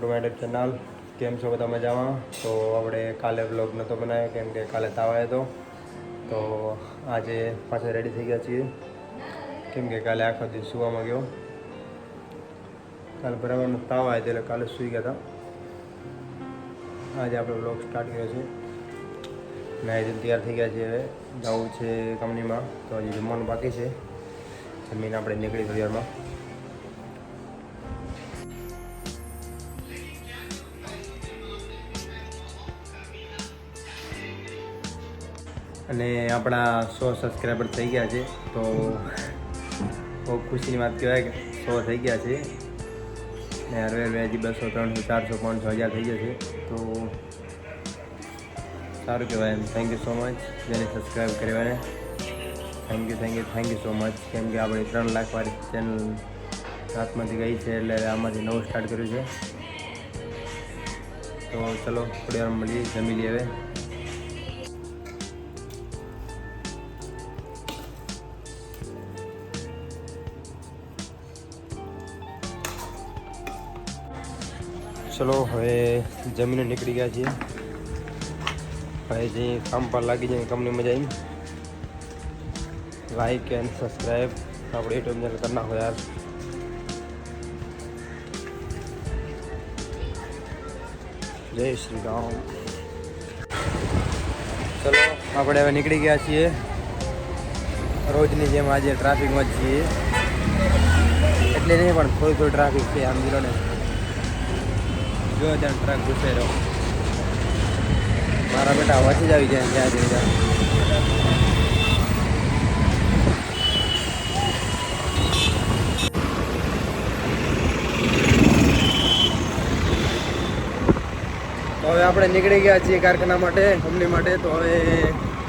To my channel કેમ છો બધા મજામાં? તો આપણે કાલે બ્લોગ નહોતો બનાવ્યો, કેમ કે કાલે તાવ આવ્યો હતો. તો આજે પાછા રેડી થઈ ગયા છીએ. કેમ કે કાલે આખો દિવસ સુવામાં ગયો. કાલે બરાબરનો તાવ આવ્યો એટલે કાલે સૂઈ ગયા હતા. આજે આપણે બ્લોગ સ્ટાર્ટ કર્યો છે. નાઈ તૈયાર થઈ ગયા છીએ હવે. જવું છે કંપનીમાં. તો હજી જમવાનું બાકી છે. જમીન આપણે નીકળી થોડી વારમાં અને આપણા સો સબસ્ક્રાઈબર થઈ ગયા છે, તો બહુ ખુશીની વાત કહેવાય કે સો થઈ ગયા છે. ને હરવે હરવે હજી બસો ત્રણસો, ચારસો, પાંચસો હજાર થઈ જશે તો સારું કહેવાય એમ. થેન્ક યુ સો મચ જેને સબસ્ક્રાઈબ કર્યો એને. Thank you thank you thank you so much કેમ કે આપણે ત્રણ લાખ વાળી ચેનલ હાથમાંથી ગઈ છે, એટલે આમાંથી નવું સ્ટાર્ટ કર્યું છે. તો ચલો, થોડી વાર મળીએ, જમી લઈએ હવે. ચલો, હવે જમીને નીકળી ગયા છીએ. હવે જે કામ પર લાગી જાય કંપનીમાં જઈને લાઈક એન્ડ સબસ્ક્રાઈબ આપણે યુટ્યુબ ચેનલ કરી નાખો યાર. જય શ્રી રામ. ચલો આપણે હવે નીકળી ગયા છીએ. રોજની જેમ આજે ટ્રાફિકમાં જ છીએ. એટલે નહીં, પણ થોડી થોડી ટ્રાફિક છે આમ જીરો જો ત્યાં ટ્રક ઘૂસે રહ્યો મારા બેટા વાંચી જ આવી જાય ત્યાં જઈ તો હવે આપણે નીકળી ગયા છીએ કારખાના માટે કંપની માટે. તો હવે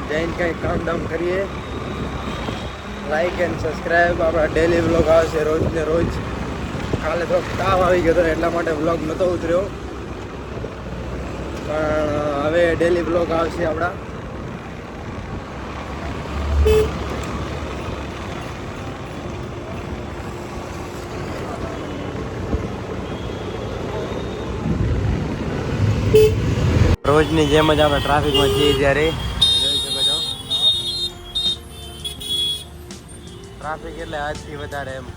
જઈને કંઈક કામ દામ કરીએ. લાઈક એન્ડ સબસ્ક્રાઈબ આપણા ડેલી બ્લોગ આવશે રોજ ને રોજ. કાલે થોડોક તાવ આવી ગયો હતો એટલા માટે બ્લોગ નહોતો ઉતર્યો. પણ હવે ડેલી બ્લોગ આવશે આપણા. રોજની જેમ જ આપણે ટ્રાફિકમાં છીએ ત્યારે જોઈ શકો છો. ટ્રાફિક એટલે આજથી વધારે એમ.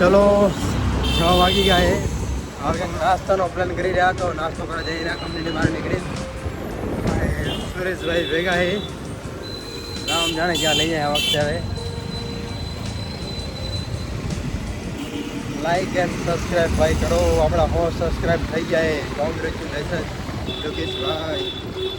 ચલો, છ વાગી ગયા એ હવે નાસ્તાનો પ્લાન કરી રહ્યા તો નાસ્તો કરવા જઈ રહ્યા કંપનીની બહાર નીકળી સુરેશભાઈ ભેગા હે. રામ જાણે ક્યાં લઈ જાય આ વખતે હવે. લાઈક એન્ડ સબસ્ક્રાઈબ ભાઈ કરો. આપણા હો સબસ્ક્રાઈબ થઈ જાય કોંગ્રેચ્યુલેશન યોગેશભાઈ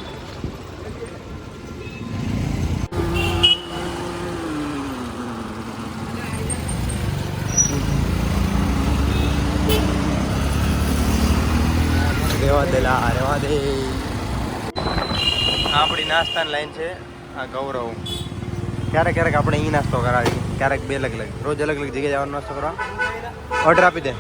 દે આપણી નાસ્તાની લાઈન છે આ ગૌરવ. ક્યારેક ક્યારેક આપણે અહીં નાસ્તો કરાવીએ ક્યારેક બે અલગ અલગ. રોજ અલગ અલગ જગ્યાએ જવાનો નાસ્તો કરવા. ઓર્ડર આપી દે.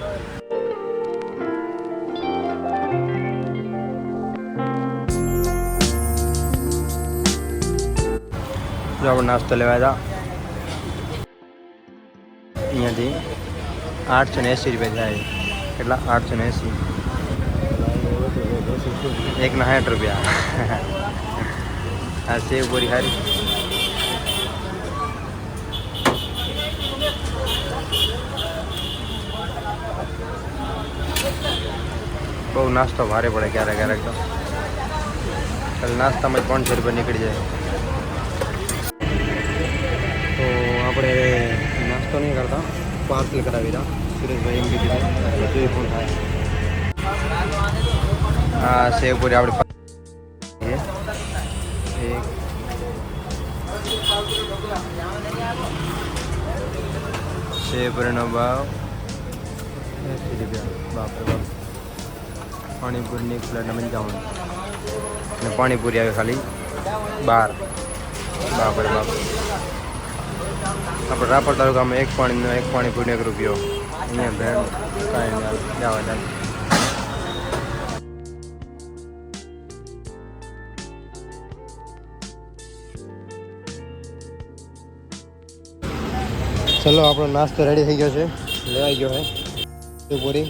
જો આપણે નાસ્તો લેવા હતા અહીંયાથી આઠસો ને એંસી રૂપિયા થાય. કેટલા? આઠસો ને એંસી. એકના સાઠ રૂપિયા. આ સેવ બોરી સારી બહુ નાસ્તો ભારે પડે ક્યારેક ક્યારેક તો. કાલે નાસ્તામાં પાંચસો રૂપિયા નીકળી જાય. તો આપણે નાસ્તો નહીં કરતા. પાર્સલ કરાવી રહ્યા સુરેશભાઈ એમ કીધું જોઈએ પણ થાય. આ સેવપુરી આપણે સેવપુરીનો ભાવ એસી રૂપિયા બાપરે બાપ. પાણીપુરીની એક પ્લેટ પંચાવન અને પાણીપુરી આવે ખાલી બાર. બાપરે બાપ. આપણે રાપર તાલુકામાં એક પાણીનો એક પાણીપુરીનો એક રૂપિયો. અહીંયા ભેણ કાંઈ નહીં આવે જવા ચાલ ચલો, આપણો નાસ્તો રેડી થઈ ગયો છે. લેવાઈ ગયો છે પૂરી?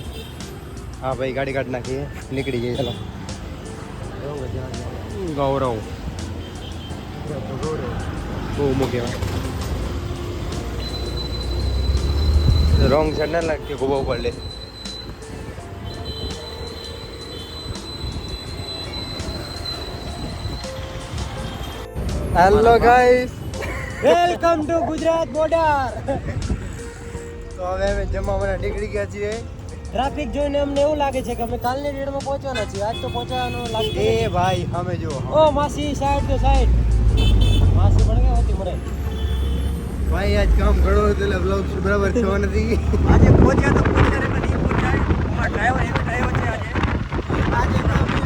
હા, ભાઈ, ગાડી કાઢી નાખીએ. નીકળી જઈએ, ચલો. ગૌરવ. બહુ મૂક્યો રોંગ સાઈડ ના લાગતી ખૂબ ઉપર લે. Hello guys welcome to Gujarat border તો હવે અમે જમવા નીકળી ગયા છીએ. ટ્રાફિક જોઈને અમને એવું લાગે છે કે અમે કાલની ડેટમાં પહોંચવાના છીએ. આજ તો પહોંચવાનું લાગે એ ભાઈ અમે જો ઓ માસી સાઈડ તો સાઈડ માસી પણ ગયા હતી મરે ભાઈ આજ કામ ઘણો હતું એટલે બ્લોગ બરાબર થયો નથી. આજે પહોંચ્યા તો પહોંચ્યા પણ નહીં પહોંચ્યા ડ્રાઈવર એવો ડ્રાઈવર છે આજે. આજે તો અમે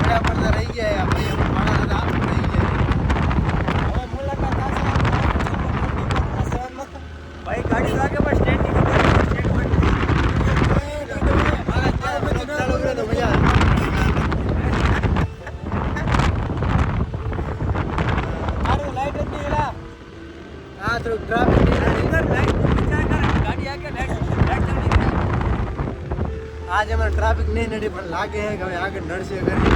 બરાબર રહી ગયા આપણે એમ માણસ હતા, રહી ગયા હવે મુલાકાત થશે ભાઈ ગાડી લાગે પણ સ્ટેન્ડની ચાલુ કરે તો મજા આવે. મારું લાઈટ જ નહીં એલા આ થોડુંક ટ્રાફિક ગાડી આગળ લાઈટ લાઈટ આજે અમારે ટ્રાફિક નહીં નડી પણ લાગે છે કે હવે આગળ નડશે કરી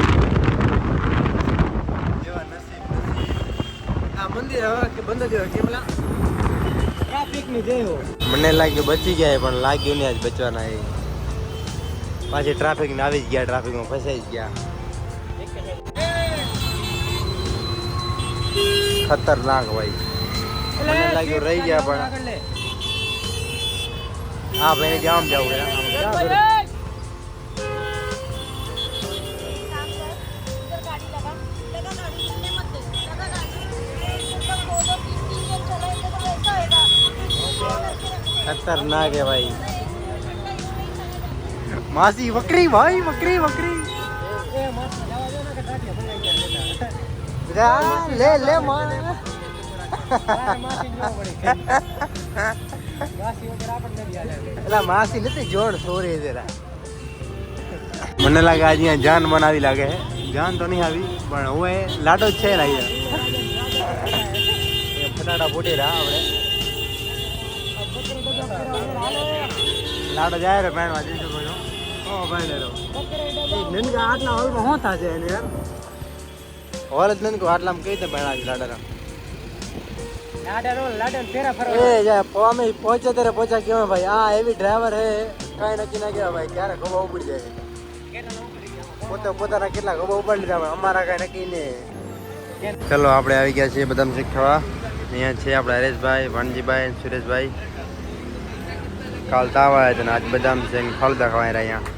જેવા નસીબ. આ મંદિર હવે કે બંધ જ હોય કેમલા મને લાગ્યું બચી ગયા પણ લાગ્યું નહીં આજ બચવાના એ. પાછી ટ્રાફિક ને આવી જ ગયા ટ્રાફિકમાં ફસાઈ જ ગયા. ખતરનાક ભાઈ. મને લાગ્યું રહી ગયા પણ હા ભાઈ જામ જવું मार બેટા માસી જોવા પડી માસી વકરી. આપણને નથી હાલે એલા માસી નથી જોડ સોરી જરા મને લાગે આજે જાન બનાવી લાગે જાન તો નહીં આવી, પણ હવે લાડો જ છે લાગે એ ફટાડા ફૂટી રહ્યા આપણે. લાડો જાય રે પેણવા જઈ શકો છો. ઓ ભાઈ લેરો નનકા આટલા હોલમાં શું થશે એને યાર? હોલ જ નથી આટલામાં કઈ રીતે પહોંચે ત્યારે પહોંચ્યા કેવા ભાઈ આ એવી ડ્રાઈવર હે કાંઈ નક્કી ના કહેવાય ભાઈ ક્યારે ખબર ઉપડી જાય. પોતે પોતાના કેટલા ખબર ઉપાડી લીધા ભાઈ અમારા કાંઈ નક્કી નહીં. ચલો આપણે આવી ગયા છીએ બદામ શીખવા અહીંયા છે આપણા હરેશભાઈ ભાણજીભાઈ સુરેશભાઈ. કાલ તાવ આવ્યા હતા આજ બદામ શેક ફળદા ખવાય રહ્યા.